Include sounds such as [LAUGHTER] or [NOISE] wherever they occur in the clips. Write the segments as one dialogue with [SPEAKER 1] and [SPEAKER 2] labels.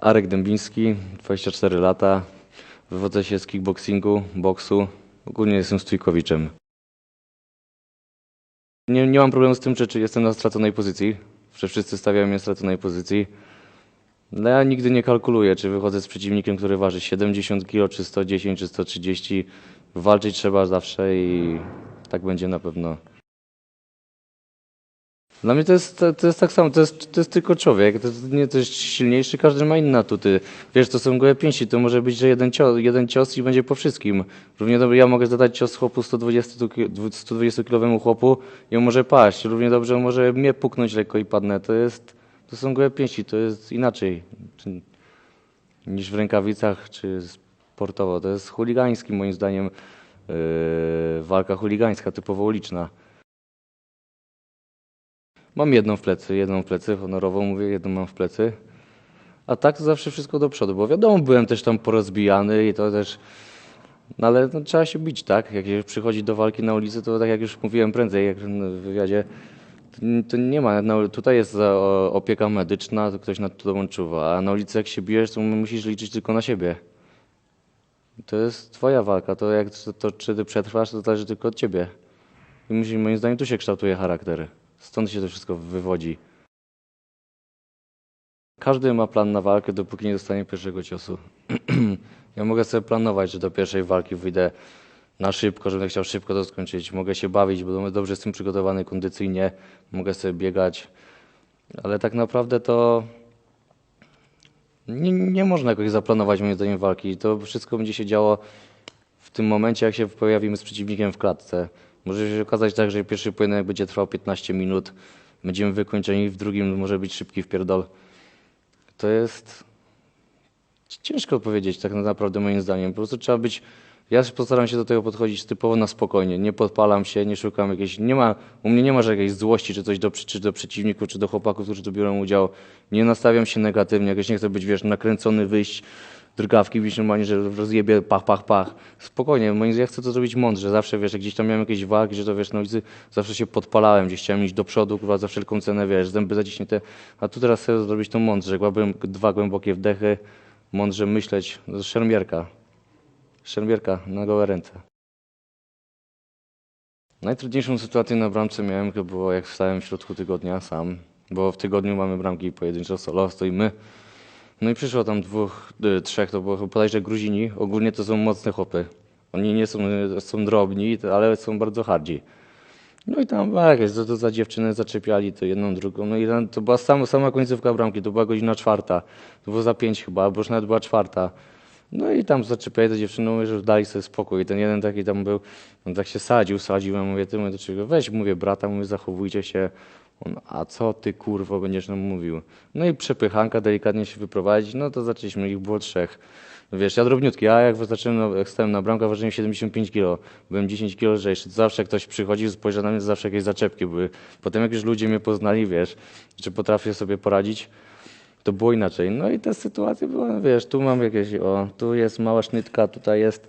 [SPEAKER 1] Arek Dębiński, 24 lata. Wywodzę się z kickboxingu, boksu. Ogólnie jestem stójkowiczem. Nie, nie mam problemu z tym, czy, czy jestem na straconej pozycji. Że wszyscy stawiają mnie na straconej pozycji. No ja nigdy nie kalkuluję, czy wychodzę z przeciwnikiem, który waży 70 kg, czy 110, czy 130. Walczyć trzeba zawsze i tak będzie na pewno. Dla mnie to jest, to, jest tak samo, to jest, to jest tylko człowiek, to jest, nie, to jest silniejszy, każdy ma inne atuty. Wiesz, to są gołe pięści, to może być, że jeden cios, jeden cios i będzie po wszystkim. Równie dobrze ja mogę zadać cios chłopu 120, ki- 120-kilowemu chłopu i on może paść. Równie dobrze on może mnie puknąć lekko i padnę. To jest, to są gołe pięści, to jest inaczej niż w rękawicach czy sportowo. To jest chuligański moim zdaniem, yy, walka chuligańska, typowo uliczna. Mam jedną w plecy, jedną w plecy, honorowo mówię, jedną mam w plecy. A tak zawsze wszystko do przodu, bo wiadomo, byłem też tam porozbijany i to też... No ale no, trzeba się bić, tak? Jak się przychodzi do walki na ulicy, to tak jak już mówiłem prędzej, jak w wywiadzie, to, nie ma, no, tutaj jest o- opieka medyczna, to ktoś nad tobą czuwa, a na ulicy jak się bijesz, to musisz liczyć tylko na siebie. To jest twoja walka, to, jak, to, to czy ty przetrwasz, to zależy tylko od ciebie. I musi, moim zdaniem tu się kształtuje charakter. Stąd się to wszystko wywodzi. Każdy ma plan na walkę, dopóki nie dostanie pierwszego ciosu. [CLEARS THROAT] ja mogę sobie planować, że do pierwszej walki wyjdę na szybko, że chciał szybko to skończyć. Mogę się bawić, bo dobrze jestem przygotowany kondycyjnie, mogę sobie biegać, ale tak naprawdę to nie, nie można jakoś zaplanować moim zdaniem walki. To wszystko będzie się działo w tym momencie, jak się pojawimy z przeciwnikiem w klatce. Może się okazać tak, że pierwszy pojedynek będzie trwał 15 minut, będziemy wykończeni, w drugim może być szybki wpierdol. To jest ciężko powiedzieć tak naprawdę moim zdaniem. Po prostu trzeba być, ja postaram się do tego podchodzić typowo na spokojnie. Nie podpalam się, nie szukam jakiejś, nie ma, u mnie nie ma jakiejś złości czy coś do, czy do przeciwników, czy do chłopaków, którzy tu biorą udział. Nie nastawiam się negatywnie, jakoś nie chcę być, wiesz, nakręcony, wyjść, drgawki, bić normalnie, że rozjebie, pach, pach, pach. Spokojnie, moim ja chcę to zrobić mądrze. Zawsze, wiesz, jak gdzieś tam miałem jakieś walki, że to, wiesz, na ulicy, zawsze się podpalałem, gdzieś chciałem iść do przodu, kurwa, za wszelką cenę, wiesz, zęby zaciśnięte. A tu teraz chcę zrobić to mądrze. Kładłem dwa głębokie wdechy, mądrze myśleć. Jest szermierka. Szermierka na gołe ręce. Najtrudniejszą sytuację na bramce miałem, to było jak wstałem w środku tygodnia sam, bo w tygodniu mamy bramki pojedynczo, solo, stoimy. No i przyszło tam dwóch, y, trzech, to było bodajże Gruzini. Ogólnie to są mocne chłopy. Oni nie są, y, są drobni, ale są bardzo hardzi. No i tam a, jakieś, to, to za dziewczynę zaczepiali, to jedną, drugą. No i tam, to była sama, sama końcówka bramki, to była godzina czwarta. To było za pięć chyba, bo już nawet była czwarta. No i tam zaczepiali tę dziewczynę, mówię, że dali sobie spokój. I ten jeden taki tam był, on tak się sadził, sadził, ja mówię, ty mówię do czego, weź, mówię, brata, mówię, zachowujcie się. On, a co ty kurwo będziesz nam mówił? No i przepychanka, delikatnie się wyprowadzić, no to zaczęliśmy, ich było trzech. No Wiesz, ja drobniutki, a jak zacząłem, jak stałem na bramkę, ważyłem 75 kg. Byłem 10 kg lżejszy. Zawsze ktoś przychodził, spojrzał na mnie, zawsze jakieś zaczepki były. Potem jak już ludzie mnie poznali, wiesz, że potrafię sobie poradzić, to było inaczej. No i te sytuacje były, wiesz, tu mam jakieś, o, tu jest mała sznytka, tutaj jest.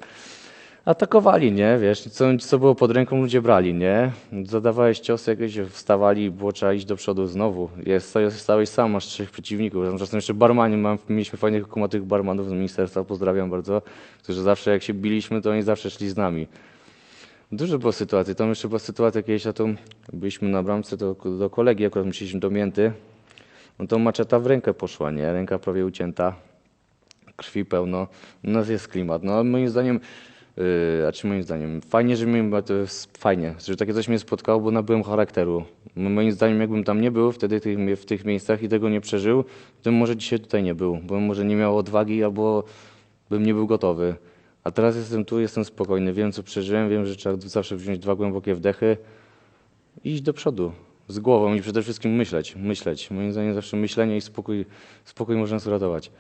[SPEAKER 1] Atakowali, nie, wiesz, co, co było pod ręką, ludzie brali, nie. Zadawałeś ciosy, jakieś wstawali, było trzeba iść do przodu znowu. Jest, stałeś sam, masz trzech przeciwników. Czasem jeszcze barmani, mam, mieliśmy fajnych, kumatych barmanów z ministerstwa, pozdrawiam bardzo, którzy zawsze jak się biliśmy, to oni zawsze szli z nami. Dużo było sytuacji. Tam jeszcze była sytuacja kiedyś, a to byliśmy na bramce do, do kolegi, akurat musieliśmy do mięty. No to maczeta w rękę poszła, nie? Ręka prawie ucięta, krwi pełno. U nas jest klimat. No moim zdaniem, yy, a czy moim zdaniem, fajnie, że bo to jest fajnie, że takie coś mnie spotkało, bo nabyłem charakteru. Moim zdaniem, jakbym tam nie był wtedy tych, w tych miejscach i tego nie przeżył, to może dzisiaj tutaj nie był, bo może nie miał odwagi albo bym nie był gotowy. A teraz jestem tu, jestem spokojny, wiem co przeżyłem, wiem, że trzeba zawsze wziąć dwa głębokie wdechy i iść do przodu. Z głową i przede wszystkim myśleć, myśleć. Moim zdaniem zawsze myślenie i spokój, spokój może nas uratować.